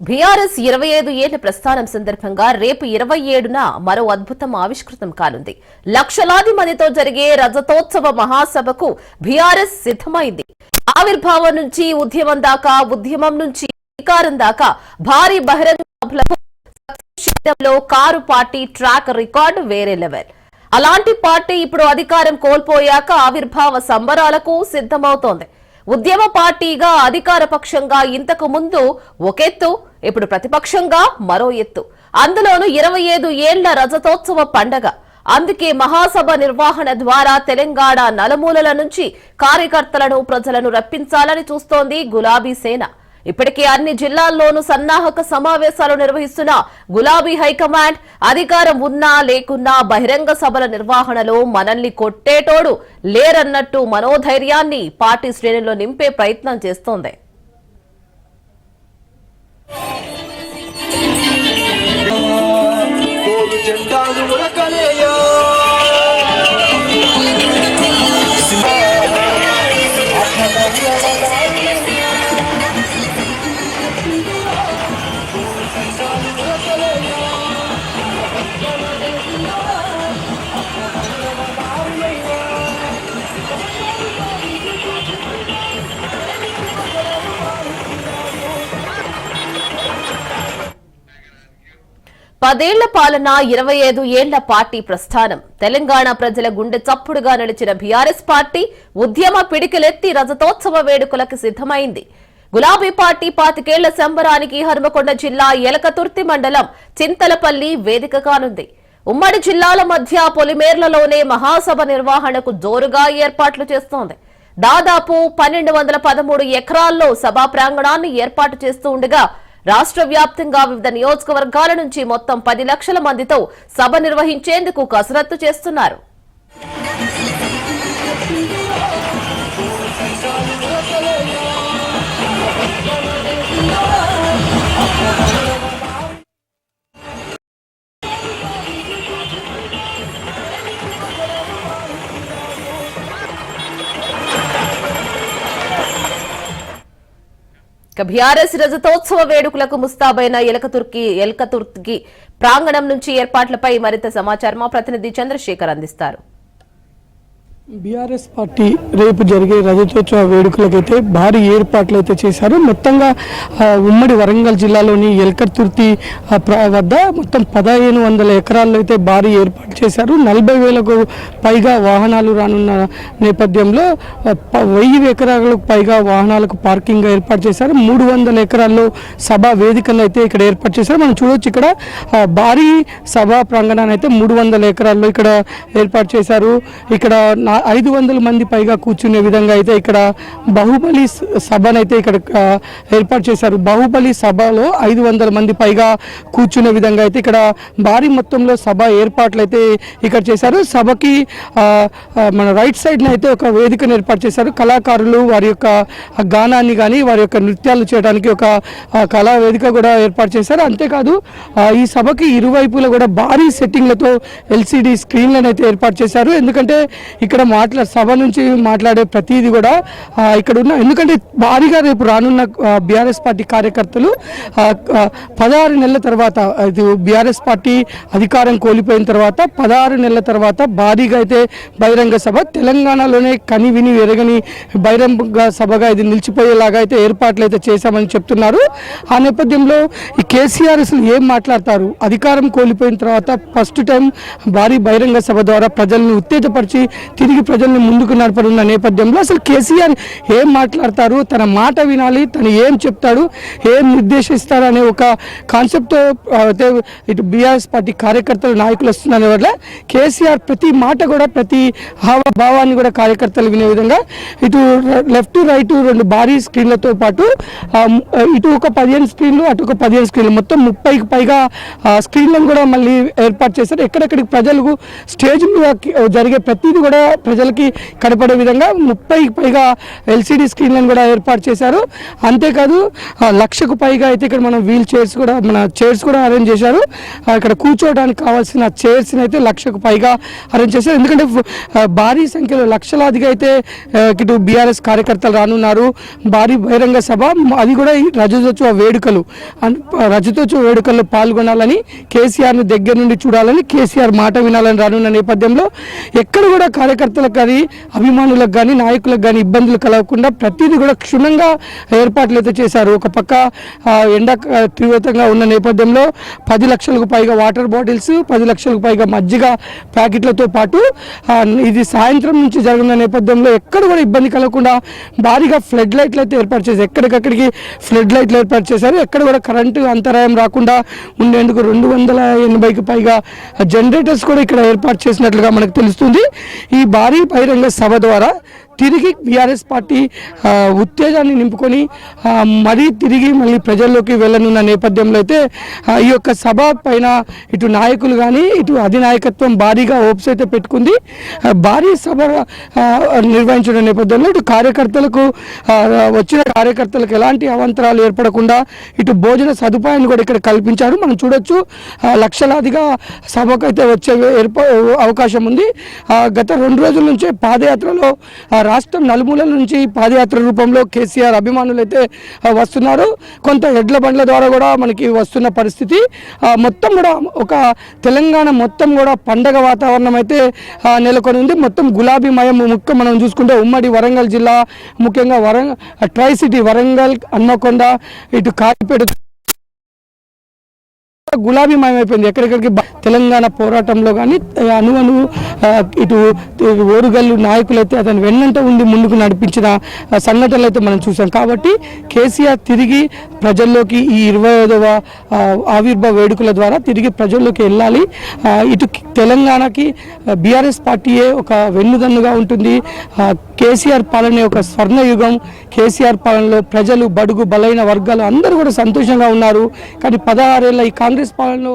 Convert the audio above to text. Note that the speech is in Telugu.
బీఆర్ఎస్ ఇరవై ఐదు ఏళ్ళ ప్రస్థానం సందర్భంగా రేపు ఇరవై ఏడున మరో అద్భుతం ఆవిష్కృతం కానుంది. లక్షలాది మందితో జరిగే రజతోత్సవ మహాసభకు బీఆర్ఎస్ సిద్ధమైంది. ఆవిర్భావం నుంచి ఉద్యమం దాకా ఉద్యమం నుంచి అధికారం దాకా భారీ బహిరంగ సభలకు లో కారు పార్టీ ట్రాక్ రికార్డు వేరే లెవెల్. అలాంటి పార్టీ ఇప్పుడు అధికారం కోల్పోయాక ఆవిర్భావ సంబరాలకు సిద్ధమవుతోంది. ఉద్యమ పార్టీగా అధికార పక్షంగా ఇంతకు ముందు ఒకెత్తు ఇప్పుడు ప్రతిపక్షంగా మరో ఎత్తు. అందులోనూ ఇరవై ఐదు ఏళ్ళ రజతోత్సవ పండగ. అందుకే మహాసభ నిర్వహణ ద్వారా తెలంగాణ నలుమూలల నుంచి కార్యకర్తలను ప్రజలను రప్పించాలని చూస్తోంది గులాబీ సేన. ఇప్పటికే అన్ని జిల్లాల్లోనూ సన్నాహక సమావేశాలు నిర్వహిస్తున్న గులాబీ హైకమాండ్ అధికారం ఉన్నా లేకున్నా బహిరంగ సభల నిర్వహణలో మనల్ని కొట్టేటోడు లేరన్నట్టు మనోధైర్యాన్ని పార్టీ శ్రేణుల్లో నింపే ప్రయత్నం చేస్తోంది. కోరు ఉరకలేయా పదేళ్ళ పాలన ఇరవై ఐదు ఏళ్ళ పార్టీ ప్రస్థానం. తెలంగాణ ప్రజల గుండె చప్పుడుగా నిలిచిన బీఆర్ఎస్ పార్టీ ఉద్యమ పిడికిలెత్తి రజతోత్సవ వేడుకలకు సిద్ధమైంది. గులాబీ పార్టీ పాతికేళ్ళ సంబరానికి హనుమకొండ జిల్లా ఎలకతుర్తి మండలం చింతలపల్లి వేదిక కానుంది ఉమ్మడి జిల్లాల మధ్య పొలిమేర్లలోనే మహాసభ నిర్వహణకు జోరుగా ఏర్పాట్లు చేస్తోంది. దాదాపు పన్నెండు వందల పదమూడు ఎకరాల్లో సభా ప్రాంగణాన్ని ఏర్పాటు చేస్తూ ఉండగా రాష్ట్ర వ్యాప్తంగా వివిధ నియోజకవర్గాల నుంచి మొత్తం పది లక్షల మందితో సభ నిర్వహించేందుకు కసరత్తు చేస్తున్నారు. బీఆర్ఎస్ రజతోత్సవ వేడుకలకు ముస్తాబైన ఎలకతుర్కి ఎలకతుర్కి ప్రాంగణం నుంచి ఏర్పాట్లపై మరింత సమాచారం మా ప్రతినిధి చంద్రశేఖర్ అందిస్తారు. బీఆర్ఎస్ పార్టీ రేపు జరిగే రజతోత్సవ వేడుకలకైతే భారీ ఏర్పాట్లు అయితే చేశారు. మొత్తంగా ఉమ్మడి వరంగల్ జిల్లాలోని ఎల్కర్తుర్తి వద్ద మొత్తం పదిహేను వందల ఎకరాల్లో అయితే భారీ ఏర్పాటు చేశారు. నలభై వేలకు పైగా వాహనాలు రానున్న నేపథ్యంలో వెయ్యి ఎకరాలకు పైగా వాహనాలకు పార్కింగ్ ఏర్పాటు చేశారు. మూడు వందల ఎకరాల్లో సభా వేదికలు అయితే ఇక్కడ ఏర్పాటు చేశారు. మనం చూడొచ్చు ఇక్కడ భారీ సభా ప్రాంగణాన్ని అయితే మూడు వందల ఎకరాల్లో ఇక్కడ ఏర్పాటు చేశారు. ఇక్కడ ఐదు వందల మంది పైగా కూర్చునే విధంగా అయితే ఇక్కడ బాహుబలి సభనైతే ఇక్కడ ఏర్పాటు చేశారు. బాహుబలి సభలో ఐదు వందల మంది పైగా కూర్చునే విధంగా అయితే ఇక్కడ భారీ మొత్తంలో సభ ఏర్పాట్లు అయితే ఇక్కడ చేశారు. సభకి మన రైట్ సైడ్న అయితే ఒక వేదికను ఏర్పాటు చేశారు. కళాకారులు వారి యొక్క గానాన్ని కానీ వారి యొక్క నృత్యాలు చేయడానికి ఒక కళా వేదిక కూడా ఏర్పాటు చేశారు. అంతేకాదు ఈ సభకి ఇరువైపులా కూడా భారీ సెట్టింగ్లతో ఎల్సిడి స్క్రీన్లను అయితే ఏర్పాటు చేశారు. ఎందుకంటే ఇక్కడ మాట్లా సభ నుంచి మాట్లాడే ప్రతిదీ కూడా ఇక్కడ ఉన్న ఎందుకంటే భారీగా రేపు రానున్న బీఆర్ఎస్ పార్టీ కార్యకర్తలు పదహారు నెలల తర్వాత ఇది బీఆర్ఎస్ పార్టీ అధికారం కోల్పోయిన తర్వాత పదహారు నెలల తర్వాత భారీగా అయితే బహిరంగ సభ తెలంగాణలోనే కని విని ఎరగని బహిరంగ సభగా ఇది నిలిచిపోయేలాగా అయితే ఏర్పాట్లు అయితే చేశామని చెప్తున్నారు. ఆ నేపథ్యంలో ఈ కేసీఆర్ అసలు ఏం మాట్లాడతారు? అధికారం కోల్పోయిన తర్వాత ఫస్ట్ టైం భారీ బహిరంగ సభ ద్వారా ప్రజల్ని ఉత్తేజపరిచి తిరిగి ప్రజల్ని ముందుకు నడపడున్న నేపథ్యంలో అసలు కేసీఆర్ ఏం మాట్లాడతారు? తన మాట వినాలి తను ఏం చెప్తాడు ఏం నిర్దేశిస్తారు అనే ఒక కాన్సెప్ట్తో అయితే ఇటు బీఆర్ఎస్ పార్టీ కార్యకర్తలు నాయకులు వస్తున్న వల్ల కేసీఆర్ ప్రతి మాట కూడా ప్రతి హావభావాన్ని కూడా కార్యకర్తలు వినే విధంగా ఇటు లెఫ్ట్ రైట్ రెండు భారీ స్క్రీన్లతో పాటు ఇటు ఒక పదిహేను స్క్రీన్లు అటు ఒక పదిహేను స్క్రీన్లు. మొత్తం ముప్పైకి పైగా ఆ, స్క్రీన్లను కూడా మళ్ళీ ఏర్పాటు చేశారు. ఎక్కడెక్కడికి ప్రజలకు స్టేజ్ మీద జరిగే ప్రతిదీ కూడా ప్రజలకి కనపడే విధంగా ముప్పై పైగా ఎల్సిడి స్క్రీన్లను కూడా ఏర్పాటు చేశారు. అంతేకాదు లక్షకు పైగా అయితే ఇక్కడ మనం వీల్ చైర్స్ కూడా మన చైర్స్ కూడా అరేంజ్ చేశారు. ఇక్కడ కూర్చోవడానికి కావాల్సిన చైర్స్ని అయితే లక్షకు పైగా అరేంజ్ చేశారు. ఎందుకంటే భారీ సంఖ్యలో లక్షలాదిగా అయితే ఇటు బీఆర్ఎస్ కార్యకర్తలు రానున్నారు. భారీ బహిరంగ సభ అది కూడా ఈ రజతోత్సవ వేడుకలు. రజతోత్సవ వేడుకల్లో పాల్గొనాలని కేసీఆర్ని దగ్గర నుండి చూడాలని కేసీఆర్ మాట వినాలని రానున్న నేపథ్యంలో ఎక్కడ కూడా కార్యకర్త కార్యకర్తలకు కానీ అభిమానులకు కానీ నాయకులకు కానీ ఇబ్బందులు కలగకుండా ప్రతిదీ కూడా క్షుణ్ణంగా ఏర్పాట్లు అయితే చేశారు. ఒక పక్క ఎండ తీవ్రతంగా ఉన్న నేపథ్యంలో పది లక్షలకు పైగా వాటర్ బాటిల్స్ పది లక్షలకు పైగా మజ్జిగ ప్యాకెట్లతో పాటు ఇది సాయంత్రం నుంచి జరిగిన నేపథ్యంలో ఎక్కడ కూడా ఇబ్బంది కలగకుండా భారీగా ఫ్లడ్ లైట్లు అయితే ఏర్పాటు చేశారు. ఎక్కడికక్కడికి ఫ్లడ్ లైట్లు ఏర్పాటు చేశారు. ఎక్కడ కూడా కరెంటు అంతరాయం రాకుండా ఉండేందుకు రెండు వందల ఎనభైకి పైగా జనరేటర్స్ కూడా ఇక్కడ ఏర్పాటు చేసినట్లుగా మనకు తెలుస్తుంది. ఈ భారీ బహిరంగ సభ ద్వారా తిరిగి బీఆర్ఎస్ పార్టీ ఉత్తేజాన్ని నింపుకొని మరీ తిరిగి మళ్ళీ ప్రజల్లోకి వెళ్ళనున్న నేపథ్యంలో అయితే ఈ యొక్క సభ పైన ఇటు నాయకులు కానీ ఇటు అధినాయకత్వం భారీగా హోప్స్ అయితే పెట్టుకుంది. భారీ సభ నిర్వహించిన నేపథ్యంలో ఇటు కార్యకర్తలకు వచ్చిన కార్యకర్తలకు ఎలాంటి అవంతరాలు ఏర్పడకుండా ఇటు భోజన సదుపాయాన్ని కూడా ఇక్కడ కల్పించారు. మనం చూడొచ్చు లక్షలాదిగా సభకు అయితే వచ్చే అవకాశం ఉంది. గత రెండు రోజుల నుంచే పాదయాత్రలో రాష్ట్రం నలుమూలల నుంచి పాదయాత్ర రూపంలో కేసీఆర్ అభిమానులు అయితే వస్తున్నారు. కొంత ఎడ్ల బండ్ల ద్వారా కూడా మనకి వస్తున్న పరిస్థితి. మొత్తం కూడా ఒక తెలంగాణ మొత్తం కూడా పండగ వాతావరణం అయితే నెలకొని ఉంది. మొత్తం గులాబీమయం ముఖ్య మనం చూసుకుంటే ఉమ్మడి వరంగల్ జిల్లా ముఖ్యంగా వరంగ ట్రై సిటీ వరంగల్ అన్నకొండ ఇటు కాకిపేట. గులాబీమయం అయిపోయింది. ఎక్కడెక్కడికి తెలంగాణ పోరాటంలో కానీ అను అను ఇటు ఓరుగల్లు నాయకులైతే అతను వెన్నంట ఉండి ముందుకు నడిపించిన సంఘటనలు అయితే మనం చూసాం. కాబట్టి కేసీఆర్ తిరిగి ప్రజల్లోకి ఈ ఇరవై ఐదవ ఆవిర్భావ వేడుకల ద్వారా తిరిగి ప్రజల్లోకి వెళ్ళాలి. ఇటు తెలంగాణకి బీఆర్ఎస్ పార్టీయే ఒక వెన్నుదన్నుగా ఉంటుంది. కేసీఆర్ పాలన ఒక స్వర్ణయుగం. కేసీఆర్ పాలనలో ప్రజలు బడుగు బలైన వర్గాలు అందరూ కూడా సంతోషంగా ఉన్నారు. కానీ పదహారేళ్ళ ఈ కాంగ్రెస్ పాలనలో